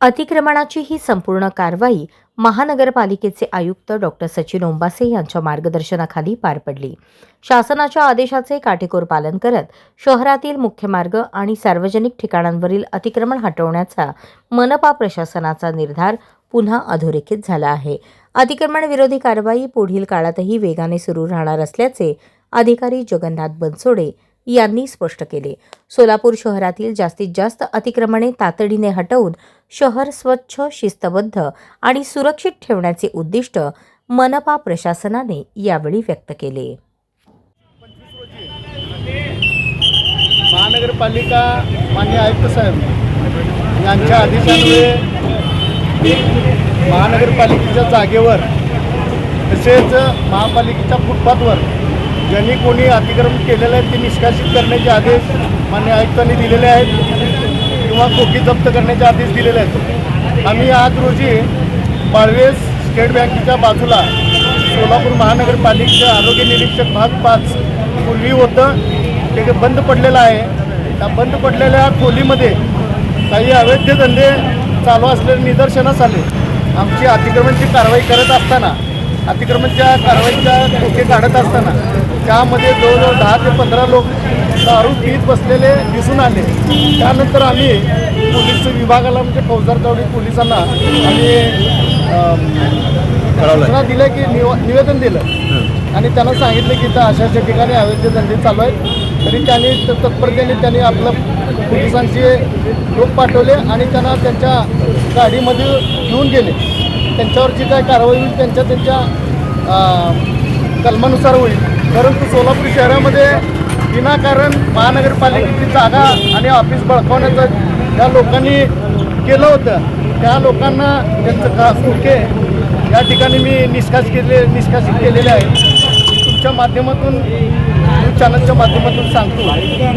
अतिक्रमणाची ही संपूर्ण कारवाई महानगरपालिकेचे आयुक्त डॉक्टर सचिन ओंबासे यांच्या मार्गदर्शनाखाली पार पडली. शासनाच्या आदेशाचे काटेकोर पालन करत शहरातील मुख्य मार्ग आणि सार्वजनिक ठिकाणांवरील अतिक्रमण हटवण्याचा मनपा प्रशासनाचा निर्धार पुन्हा अधोरेखित झाला आहे. अतिक्रमण विरोधी कारवाई पुढील काळातही वेगाने सुरू राहणार असल्याचे अधिकारी जगन्नाथ बनसोडे यांनी स्पष्ट केले. सोलापूर शहरातील जास्तीत जास्त अतिक्रमणे तातडीने हटवून शहर स्वच्छ शिस्तबद्ध आणि सुरक्षित ठेवण्याचे उद्दिष्ट मनपा प्रशासनाने यावेळी व्यक्त केले. महानगरपालिका मान्य आयुक्त साहेब यांच्या आदेशामुळे महानगरपालिकेच्या जागेवर तसेच महापालिकेच्या फुटपाथवर ज्यांनी कोणी अतिक्रमण केलेलं आहे ते निष्कासित करण्याचे आदेश मान्य आयुक्तांनी दिलेले आहेत. किंवा खोकी जप्त करण्याचे आदेश दिलेले आहेत. आम्ही आज रोजी बाळवेस स्टेट बँकेच्या बाजूला सोलापूर महानगरपालिकेचे आरोग्य निरीक्षक भाग पाच पूर्वी होतं. ते बंद पडलेलं आहे. त्या बंद पडलेल्या खोलीमध्ये काही अवैध धंदे चालू असलेले निदर्शनास आले. आमची अतिक्रमणची कारवाई करत असताना अतिक्रमणच्या कारवाईच्या खोके काढत असताना त्यामध्ये जवळजवळ दहा ते पंधरा लोक दारू पीत बसलेले दिसून आले. त्यानंतर आम्ही पोलीस विभागाला म्हणजे फौजदार चौडी पोलिसांना आम्ही सूचना दिल्या की निव निवेदन दिलं. आणि त्यांना सांगितलं की इथं अशा अशा ठिकाणी अवैध धंदे चालू आहेत. तरी त्यांनी तत्परतेने त्यांनी आपलं पोलिसांचे लोक पाठवले आणि त्यांना त्यांच्या गाडीमध्ये घेऊन गेले. त्यांच्यावर जी काय कारवाई होईल त्यांच्या त्यांच्या कलमानुसार होईल. परंतु सोलापूर शहरामध्ये विनाकारण महानगरपालिकेची जागा आणि ऑफिस बळकावण्याचं त्या लोकांनी केलं होतं त्या लोकांना त्यांचं का खोके या ठिकाणी मी निष्कास केले निष्कासित केलेले आहे. तुमच्या माध्यमातून चॅनलच्या माध्यमातून सांगतो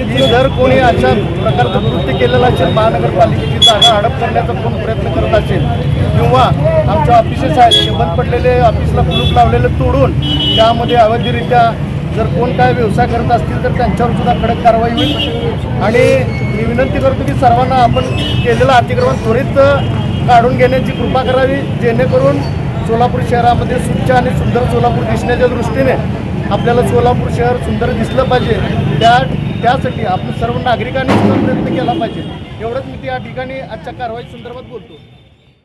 की जर कोणी अशा प्रकारचं कृत्य केलेलं असेल महानगरपालिकेची जागा हडप करण्याचा कोण प्रयत्न करत असेल किंवा आमच्या ऑफिसेस आहेत ते बंद पडलेले ऑफिसला कुलूप लावलेलं तोडून त्यामध्ये अवैधरित्या जर कोण काय व्यवसाय करत असतील तर त्यांच्यावर सुद्धा कडक कारवाई होईल. आणि मी विनंती करतो की सर्वांना आपण केलेलं अतिक्रमण त्वरित काढून घेण्याची कृपा करावी जेणेकरून सोलापूर शहरामध्ये स्वच्छ आणि सुंदर सोलापूर दिसण्याच्या दृष्टीने आपल्याला सोलापूर शहर सुंदर दिसलं पाहिजे. त्या त्यासाठी आपण सर्व नागरिकांनी प्रयत्न केला पाहिजे. एवढंच मी त्या ठिकाणी आजच्या कारवाई संदर्भात बोलतो.